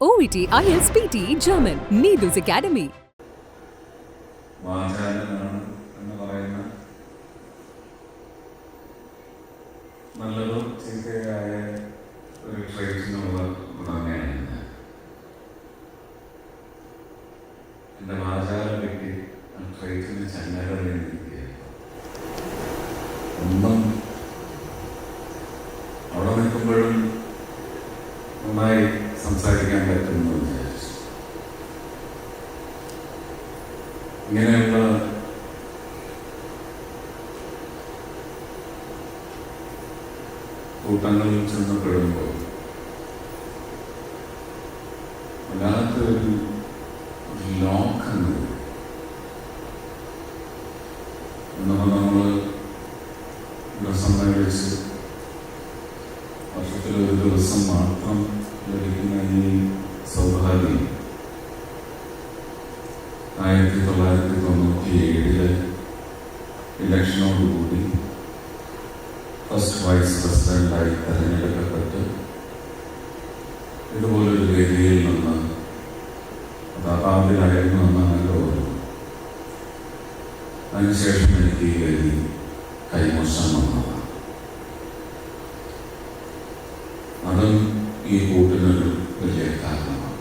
OET IELTS ടി German Needles Academy. വാചാലനാണ് എന്ന് പറയുന്ന നല്ലതോ ചീത്തയായ ഒരു ട്രേറ്റിനുള്ള ഉടമയാണ് എന്റെ വാചാല വ്യക്തി ആ ട്രേറ്റിന് ചങ്ങലറിയിരിക്കുകയാണ് ഒന്നും അവിടെ നിൽക്കുമ്പോഴും നന്നായി സംസാരിക്കാൻ പറ്റുമെന്ന് വിചാരിച്ചു ഇങ്ങനെയുള്ള കൂട്ടങ്ങളിൽ ചെന്നപ്പെടുമ്പോൾ വല്ലാത്തൊരു ലോക്ക് നമ്മൾ നമ്മൾ ദിവസം മേടിച്ച് വർഷത്തിൽ ഒരു ദിവസം മാത്രം ലഭിക്കുന്ന ഈ സൗഭാഗ്യം ആയിരത്തി തൊള്ളായിരത്തി തൊണ്ണൂറ്റി ഏഴിലെ ഇലക്ഷനോടുകൂടി ഫസ്റ്റ് വൈസ് പ്രസിഡന്റായി തെരഞ്ഞെടുക്കപ്പെട്ട് ഇതുപോലൊരു വേദിയിൽ നിന്ന് അതാപാതിലായിരുന്നു എന്നാണ് എന്റെ ഓർമ്മ അതിനുശേഷം എനിക്ക് ഈ വേദി കൈമോശം വന്നതാണ് അതും ഈ കൂട്ടിനൊരു വലിയ കാരണമാണ്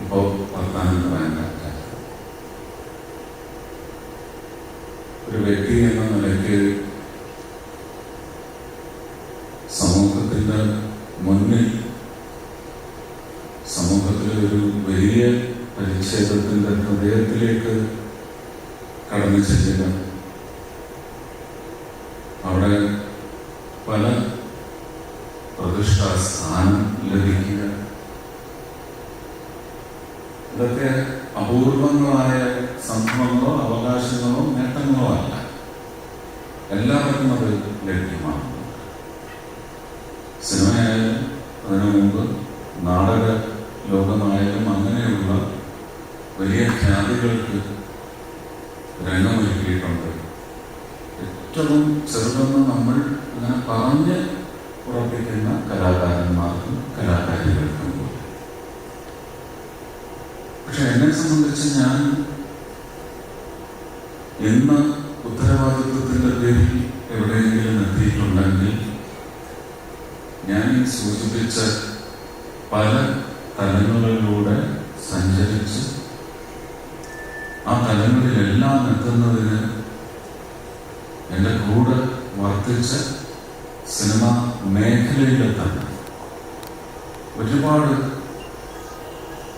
ഇപ്പോൾ വർത്താനം പറയാൻ പറ്റാത്ത ഒരു വ്യക്തി എന്ന നിലയ്ക്ക് സമൂഹത്തിന്റെ മുന്നിൽ സമൂഹത്തിലെ ഒരു വലിയ പരിച്ഛേദത്തിന്റെ ഹൃദയത്തിലേക്ക് കടന്നു അവിടെ പല പ്രതിഷ്ഠാ സ്ഥാനം ലഭിക്കുക. ഇതൊക്കെ അപൂർവങ്ങളായ സംഭവങ്ങളോ അവകാശങ്ങളോ നേട്ടങ്ങളോ അല്ല. എല്ലാവർക്കും അത് ലഭ്യമാണ്. സിനിമയായാലും അതിനു മുമ്പ് നാടക ലോകമായാലും അങ്ങനെയുള്ള വലിയ ഖ്യാതികൾക്ക് രംഗമൊരുക്കിയിട്ടുണ്ട് ഏറ്റവും ചെറുതെന്ന് നമ്മൾ അങ്ങനെ പറഞ്ഞ് ഉറപ്പിക്കുന്ന കലാകാരന്മാർക്കും കലാകാരികൾക്കും പക്ഷെ എന്നെ സംബന്ധിച്ച് ഞാൻ ഇന്ന് ഉത്തരവാദിത്വത്തിന്റെ പേരിൽ എവിടെയെങ്കിലും എത്തിയിട്ടുണ്ടെങ്കിൽ ഞാൻ സൂചിപ്പിച്ച പല തലങ്ങളിലൂടെ സഞ്ചരിച്ച് ആ തലങ്ങളിലെല്ലാം എത്തുന്നതിന് എന്റെ കൂടെ വർദ്ധിച്ച സിനിമ മേഖലയിലെത്താൻ ഒരുപാട്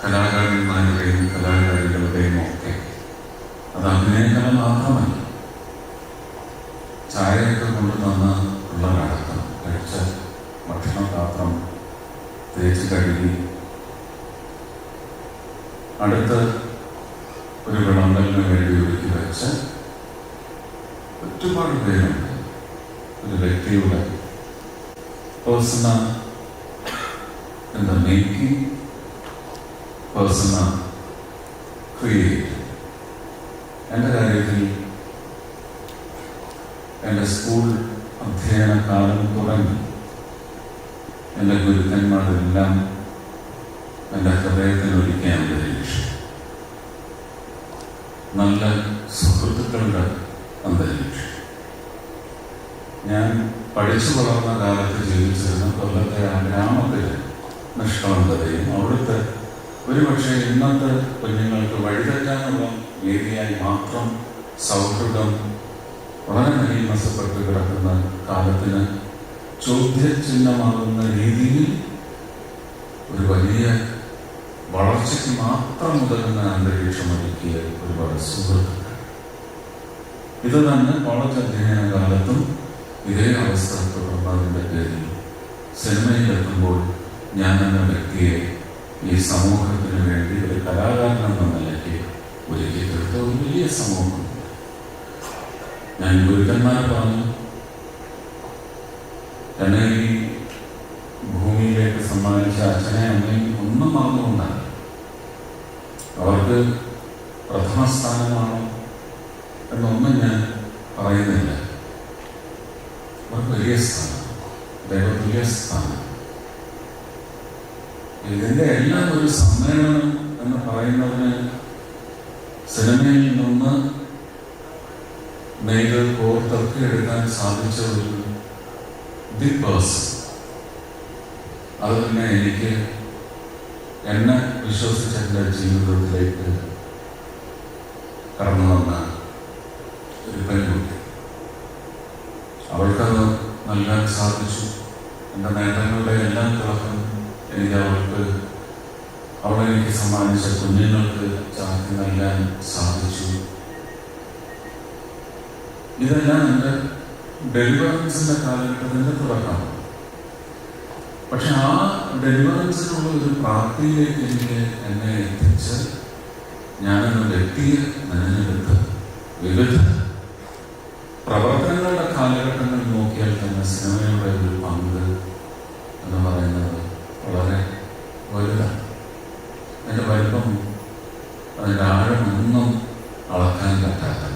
കലാകാരന്മാരുടെയും കലാകാരികളുടെയും ഒക്കെ അത് അഭിനയകല മാത്രമല്ല ചായയൊക്കെ കൊണ്ട് തന്ന പിള്ളേരടക്കം കഴിച്ച ഭക്ഷണപാത്രം തേച്ച് കഴുകി അടുത്ത് ഒരു വിളമ്പലിന് വേണ്ടി ഒരുക്കി വെച്ച ഒരുപാട് പേരുണ്ട്. ഒരു വ്യക്തിയുടെ പേഴ്സണൽ എന്താ മേക്കിംഗ് പേഴ്സണൽ ക്രിയേറ്റ് എന്റെ കാര്യത്തിൽ എന്റെ സ്കൂൾ അധ്യയന കാലം തുടങ്ങി. എന്റെ ഗുരുക്കന്മാരെല്ലാം എന്റെ ഹൃദയത്തിൽ ഒരുക്കിയ അന്തരീക്ഷം നല്ല സുഹൃത്തുക്കളുടെ അന്തരീക്ഷം. ഞാൻ പഠിച്ചു വളർന്ന കാലത്ത് ജീവിച്ചിരുന്ന കൊല്ലത്തെ ആ ഗ്രാമത്തിലെ നിഷ്കളങ്കതയും അവിടുത്തെ ഒരുപക്ഷെ ഇന്നത്തെ കുഞ്ഞുങ്ങൾക്ക് വഴിതെറ്റാനുള്ള വേദിയായി മാത്രം സൗഹൃദം വളരെ മലീമസപ്പെട്ട് കിടക്കുന്ന കാലത്തിന് ചോദ്യചിഹ്നമാകുന്ന രീതിയിൽ ഒരു വലിയ വളർച്ചയ്ക്ക് മാത്രം ഉതകുന്ന അന്തരീക്ഷം ഒരുക്കിയ ഒരുപാട് സുഹൃത്തുക്കൾ. ഇത് തന്നെ കോളേജ് അധ്യയന കാലത്തും ഇതേ അവസ്ഥ തുടർന്നതിന്റെ പേരിൽ സിനിമയിലെത്തുമ്പോൾ ഞാൻ എന്ന വ്യക്തിയെ ഈ സമൂഹത്തിന് വേണ്ടി ഒരു കലാകാരൻ എന്ന നിലയ്ക്ക് ഒരു തീർത്ത ഒരു വലിയ സമൂഹം. ഞാൻ ഗുരുക്കന്മാർ പറഞ്ഞു എന്നെ ഈ ഭൂമിയിലേക്ക് സമ്മാനിച്ച അച്ഛനെ അമ്മയും ഒന്നും മറന്നുകൊണ്ടാണ്. അവർക്ക് പ്രഥമ സ്ഥാനമാണോ എന്നൊന്നും ഞാൻ പറയുന്നില്ല. അവർക്ക് വലിയ സ്ഥാനം ദൈവതുല്യ സ്ഥാനം. ഇതിന്റെ എല്ലാം ഒരു സമ്മേളനം എന്ന് പറയുന്നതിന് സിനിമയിൽ നിന്ന് നെയ്ത് കോർത്തൊക്കെ എടുക്കാൻ സാധിച്ച ഒരു ബിഗ് പേഴ്സൺ അത് തന്നെ എനിക്ക് എന്നെ വിശ്വസിച്ച എന്റെ ജീവിതത്തിലേക്ക് കടന്നു വന്ന ഒരു പെൺകുട്ടി. അവൾക്കത് നൽകാൻ സാധിച്ചു. എന്റെ നേട്ടങ്ങളുടെ എല്ലാം തിളക്കം എനിക്ക് അവൾക്ക് അവളെനിക്ക് സമ്മാനിച്ച കുഞ്ഞുങ്ങൾക്ക് ചാർത്തി നൽകാൻ സാധിച്ചു. ഇതെല്ലാം എന്റെ ഡെലിവറൻസിന്റെ കാലഘട്ടത്തിന്റെ തുടക്കമാണ് പക്ഷെ ആ ഡെലിവറൻസിനുള്ള ഒരു പ്രാപ്തിയിലേക്ക് എനിക്ക് എന്നെ എത്തിച്ച് ഞാനെന്ന വ്യക്തിയെ നിലനിർത്ത് വിവിധ പ്രവർത്തനങ്ങളുടെ കാലഘട്ടങ്ങൾ നോക്കിയാൽ തന്നെ സിനിമയുടെ ഒരു പങ്ക് എന്ന് പറയുന്നത് വളരെ വലുതാണ്. അതിന്റെ വലിപ്പം അതിന്റെ ആഴമൊന്നും അളക്കാൻ പറ്റാത്തത്.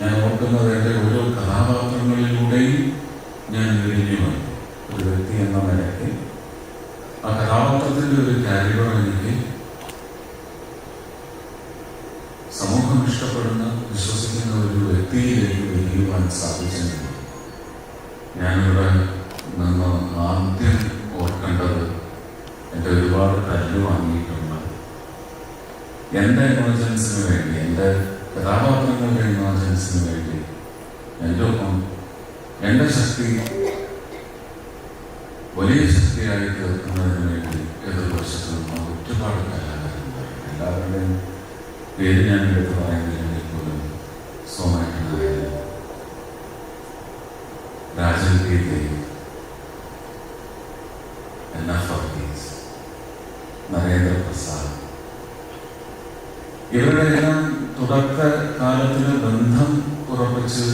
ഞാൻ ഓർക്കുന്നത് എന്റെ ഓരോ കഥാപാത്രങ്ങളിലൂടെയും ഞാൻ വിരിഞ്ഞു വന്നു ഒരു വ്യക്തി എന്ന നിലയ്ക്ക് ആ കഥാപാത്രത്തിന്റെ ഒരു കാര്യമാണെങ്കിൽ സമൂഹം ഇഷ്ടപ്പെടുന്ന വിശ്വസിക്കുന്ന ഒരു വ്യക്തിയിലേക്ക് വിരിയുവാൻ സാധിച്ചിട്ടുണ്ട്. ഞാനിവിടെ നിന്ന് ആദ്യം ഓർക്കേണ്ടത് എന്റെ ഒരുപാട് കല്ല് വാങ്ങിയിട്ടുണ്ട്. എന്റെ എമർജൻസിന് വേണ്ടി എന്റെ കഥാപാത്രങ്ങളുടെ എമർജൻസിന് വേണ്ടി എന്റെ ഒപ്പം എന്റെ ശക്തി വലിയ ശക്തിയായി തീർക്കുന്നതിന് വേണ്ടി നിന്ന് ഒരുപാട് കലാകാരന്മാർ പേര് ഞാൻ എടുത്ത് പറയുന്നില്ലെങ്കിൽ പോലും സോമേട്ടനായാലും Rajan P Dev N F Varghese Narendraprasad ഇവരുടെ എല്ലാം തുടക്ക ബന്ധം ഉറപ്പിച്ച്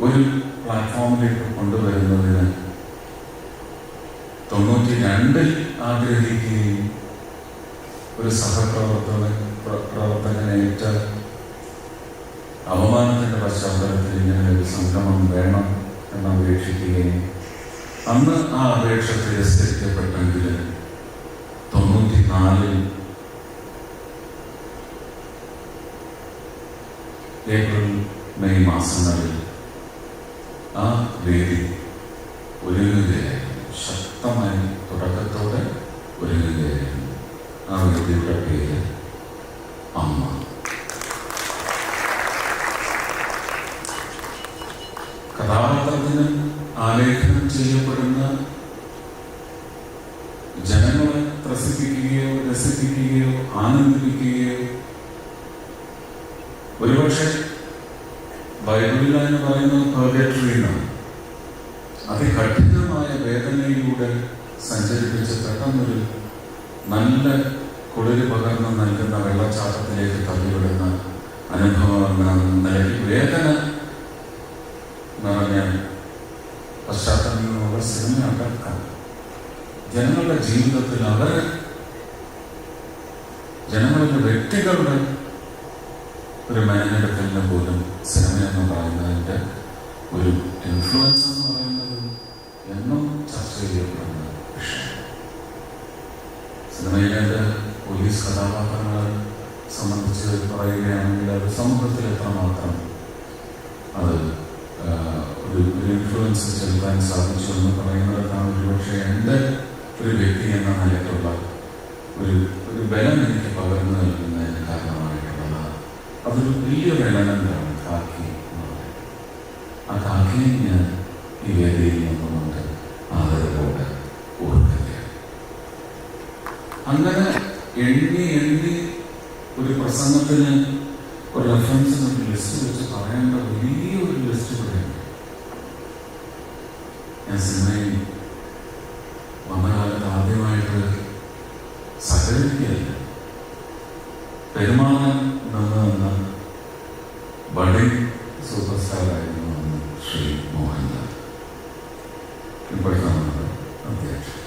ഒരു പ്ലാറ്റ്ഫോമിലേക്ക് കൊണ്ടുവരുന്നതിന് തൊണ്ണൂറ്റി രണ്ടിൽ ആഗ്രഹിക്കുകയും ഒരു സഹപ്രവർത്തന പ്ര- പ്രവർത്തകനേറ്റ അവമാനത്തിന്റെ പശ്ചാത്തലത്തിൽ ഇങ്ങനെ ഒരു സംഗമം വേണം എന്ന് അപേക്ഷിക്കുകയും അന്ന് ആ അപേക്ഷ തിരസ്കരിക്കപ്പെട്ടെങ്കിൽ തൊണ്ണൂറ്റി നാലിൽ ഏപ്രിൽ മെയ് മാസങ്ങളിൽ ആ വേദി കഥാപാത്രത്തിന് ആലേഖനം ചെയ്യപ്പെടുന്ന ജനങ്ങളെ ത്രസിപ്പിക്കുകയോ രസിപ്പിക്കുകയോ ആനന്ദിപ്പിക്കുകയോ ഒരുപക്ഷെ ബൈബിളിൽ എന്ന് പറയുന്നത് എന്നാണ് അതികഠിനമായ വേദനയിലൂടെ സഞ്ചരിപ്പിച്ച് പെട്ടെന്നൊരു നല്ല കുളിര് പകർന്ന് നൽകുന്ന വെള്ളച്ചാട്ടത്തിലേക്ക് തള്ളിവിടുന്ന അനുഭവം നൽകി വേദന ജനങ്ങളുടെ ജീവിതത്തിൽ അവർ ജനങ്ങളുടെ വ്യക്തികളുടെ ഒരു മെനഞ്ഞെടുക്കലിന് പോലും സിനിമ എന്ന് പറയുന്നതിന്റെ ഒരു ഇൻഫ്ലുവൻസ് എന്ന് പറയുന്നത് എന്നും ചർച്ച ചെയ്യപ്പെടുന്ന വിഷയം. സിനിമയിലെ പോലീസ് കഥാപാത്രങ്ങളെ സംബന്ധിച്ച് പറയുകയാണെങ്കിൽ അത് സമൂഹത്തിൽ എത്രമാത്രം അത് ഒരു ഇൻഫ്ലുവൻസ് ചെലുത്താൻ സാധിച്ചു എന്ന് പറയുന്നതാണ് ഒരുപക്ഷെ എന്റെ ഒരു വ്യക്തി എന്ന നിലയ്ക്കുള്ള ഒരു ഒരു ബലം എനിക്ക് പകർന്നു നൽകുന്നതിന് കാരണമായിട്ടുള്ളതാണ് അതൊരു വലിയൊരു എലമെന്റാണ് കാക്കി എന്ന് പറയുന്നത്. ആ കാക്കിയെ ഞാൻ ഈ വേദിയിൽ നിന്നുകൊണ്ട് ആദരവോടെ ഓർക്കുകയാണ്. അങ്ങനെ എണ്ണി എണ്ണി ഒരു പ്രസംഗത്തിന് ഒരു റെഫറൻസ് ഒരു ലിസ്റ്റ് വെച്ച് പറയേണ്ട വലിയൊരു ലിസ്റ്റ് ഇവിടെയുണ്ട് ഞാൻ സിനിമയിൽ വന്ന കാലത്ത് ആദ്യമായിട്ട് സഹകരിക്കുകയല്ല പെരുമാറാൻ നിന്ന് നിന്ന് ബഡിങ് സൂപ്പർ സ്റ്റാർ ആയിരുന്നു അന്ന് ശ്രീ മോഹൻലാൽ ഇപ്പോഴത്തെ നമ്മുടെ അധ്യക്ഷൻ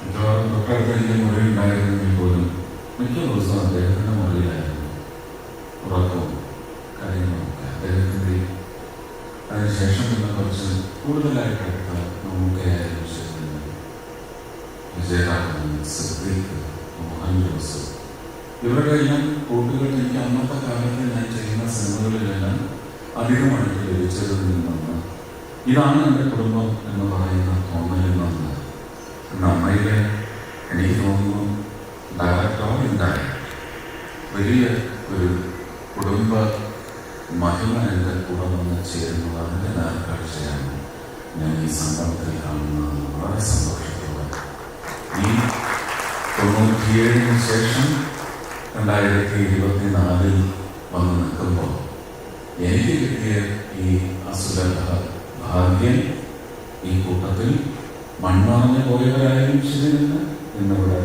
മിക്കവാറും തൊട്ടടുത്ത് എനിക്ക് മുറി ഉണ്ടായിരുന്നെങ്കിൽ പോലും മിക്ക ദിവസവും അദ്ദേഹത്തിന്റെ മുറിയിലായിരുന്നു ഉറക്കവും കാര്യങ്ങളൊക്കെ അദ്ദേഹത്തിന്റെ അതിനുശേഷം പിന്നെ കുറച്ച് കൂടുതലായിട്ട് നമുക്ക് ആയാലും ശരി വിജയരാഘവൻ സിദ്ദീഖ് മോഹൻ ജോസഫ്. ഇവരുടെ എല്ലാം കൂട്ടുകൾ എനിക്ക് അന്നത്തെ കാലത്ത് ഞാൻ ചെയ്യുന്ന സിനിമകളിലെല്ലാം അധികമായിട്ട് ലഭിച്ചതിൽ നിന്നാണ് ഇതാണ് എന്റെ കുടുംബം എന്ന് പറയുന്ന തോന്നലിൽ നിന്ന് നമ്മയിലെ എനിക്ക് തോന്നുന്നു ഡയറക്ടോ ഇൻഡയറക്ട് വലിയ ഒരു കുടുംബ മഹിമ എന്റെ കൂടെ വന്ന് ചേരുന്നത് അതിന്റെ നേർക്കാഴ്ചയാണ് ഞാൻ ഈ സംഭവത്തിൽ കാണുന്നത് വളരെ സന്തോഷത്തോടെ. ഈ തൊണ്ണൂറ്റിയേഴിന് ശേഷം രണ്ടായിരത്തി ഇരുപത്തിനാലിൽ വന്ന് നിൽക്കുമ്പോൾ എനിക്ക് കിട്ടിയ ഈ അസുലഭ ഭാഗ്യം ഈ കൂട്ടത്തിൽ മൺമറഞ്ഞു പോയവരായാലും ശരി നിന്ന് ഇന്നിവിടെ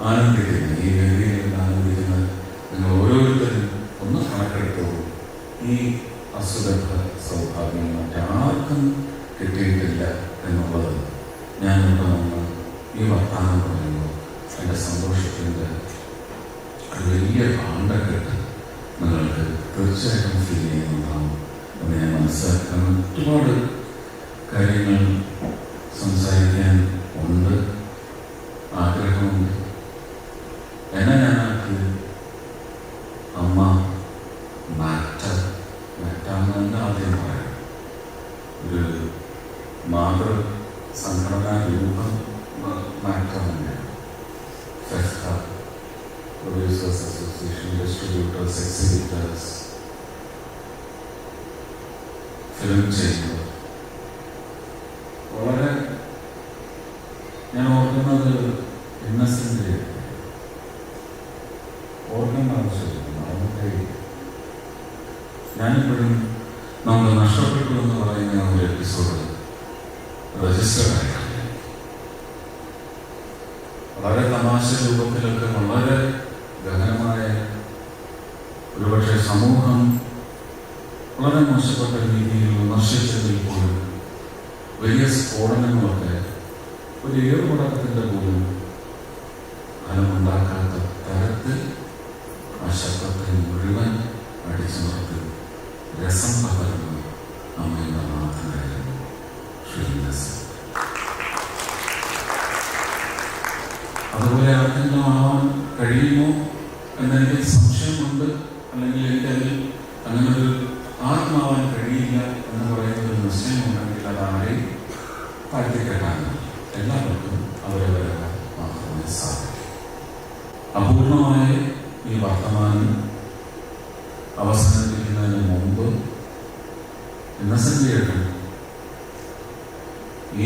ആനന്ദിക്കുന്ന. ഈ വേദിയിൽ ആനന്ദിക്കുന്നത് നിങ്ങൾ ഓരോരുത്തരും ഒന്ന് കണക്കെടുത്തോളൂ ഈ അസുഖ സൗഭാഗ്യം മറ്റാർക്കും കിട്ടിയിട്ടില്ല എന്നുള്ളത് ഞാൻ ഇവിടെ ഈ വർത്താനം പറയുമ്പോൾ എന്റെ സന്തോഷത്തിന്റെ വലിയ ഭാണ്ഡക്കെട്ട് നിങ്ങൾക്ക് തീർച്ചയായിട്ടും ഫീൽ ചെയ്യുന്നതാണ്. എന്ന് ഞാൻ മനസ്സിലാക്കാൻ ഒരുപാട് കാര്യങ്ങൾ സംസാരിക്കാൻ ഉണ്ട്. ആഗ്രഹമുണ്ട്. എന്നാൽ ഞങ്ങൾക്ക് അമ്മ മാറ്റ. മാറ്റാമെന്ന് ആദ്യം പറയാം. ഒരു മാതൃ സംഘടനാ രൂപം മാറ്റം തന്നെയാണ് FEFKA Producers Association, distributors, exhibitors, film ചെയ്യുന്നത് വളരെ ഞാൻ ഓർക്കുന്നത് ഇന്നസെന്റ് ഓർക്കേണ്ട ആവശ്യമില്ല നമുക്ക് ഞാനിപ്പോഴും നമുക്ക് നഷ്ടപ്പെട്ടു എന്ന് പറയുന്ന ഒരു എപ്പിസോഡ് രജിസ്റ്റർ ആയിട്ടില്ല വളരെ തമാശ രൂപത്തിലൊക്കെ വളരെ ഗഹനമായ ഒരുപക്ഷെ സമൂഹം വളരെ മോശപ്പെട്ട രീതിയിൽ വിമർശിച്ചതിൽ പോലും വലിയ സ്ഫോടനങ്ങളൊക്കെ ഒരു ഏറുപടക്കത്തിന്റെ പോലും അതുപോലെ ആർക്കെങ്കിലും ആവാൻ കഴിയുമോ എന്നെനിക്ക് സംശയമുണ്ട്. അല്ലെങ്കിൽ എനിക്കതിൽ അങ്ങനെ ഒരു ആത്മാവാൻ കഴിയില്ല എന്ന് പറയുന്ന ഒരു നിശ്ചയമുണ്ടെങ്കിൽ അത് ആരെയും താഴ്ത്തിക്കെട്ടാണ് എല്ലാവർക്കും അവരവരെ മാത്രമേ സാധിക്കും. അപൂർണമായ ഈ വർത്തമാനം അവസാനിപ്പിക്കുന്നതിന് മുമ്പ് ഇന്നസെന്റ്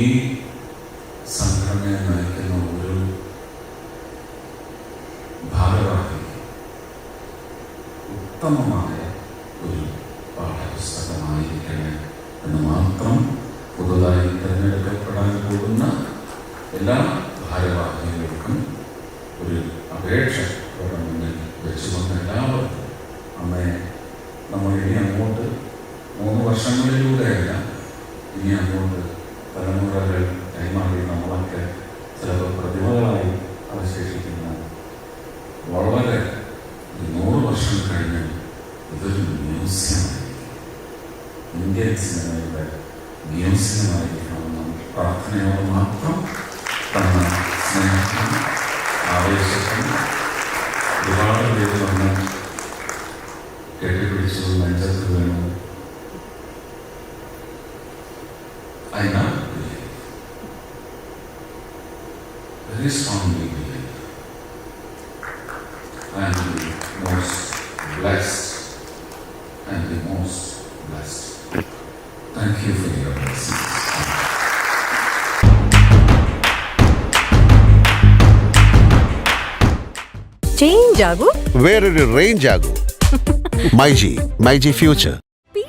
ഈ ഉത്തമമായ ഒരു പാഠപുസ്തകമായിരിക്കണേ എന്ന് മാത്രം പുതുതായി തിരഞ്ഞെടുക്കപ്പെടാൻ പോകുന്ന എല്ലാ ഭാരവാഹികൾക്കും ഒരു അപേക്ഷ അവരുടെ മുന്നിൽ വെച്ചുകൊണ്ട് എല്ലാവർക്കും അമ്മയെ നമ്മൾ ഇനി അങ്ങോട്ട് മൂന്ന് വർഷങ്ങളിലൂടെയല്ല ഇനി അങ്ങോട്ട് തലമുറകൾ കൈമാറി നമ്മളൊക്കെ ചിലപ്പോൾ പ്രതിഭകളായി അവശേഷിക്കുന്ന വളരെ നൂറ് വർഷം കഴിഞ്ഞ് ഇതൊരു മ്യൂസിയമായിരിക്കും ഇന്ത്യൻ സിനിമയുടെ മ്യൂസിയമായിരിക്കണമെന്നും പ്രാർത്ഥനയോട് മാത്രം തന്ന സ്നേഹം ആവേശത്തിനും ഒരുപാട് പേര് വന്ന് കെട്ടിപ്പിടിച്ചു നെഞ്ചത്ത് വീണു ചേഞ്ച് ആകൂ വേറൊരു range ആകൂ myG myG future a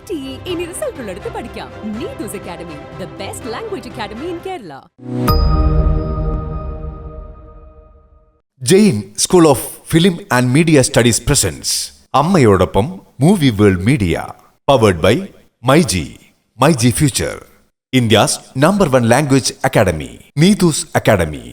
ഇനി റിസൾട്ട് ഉള്ളിടത്ത് പഠിക്കാം. Neethu's academy the best language academy in Kerala Jain school of film and media studies presents അമ്മയോടൊപ്പം movie world media powered by myG myG future India's number one language academy Neethu's academy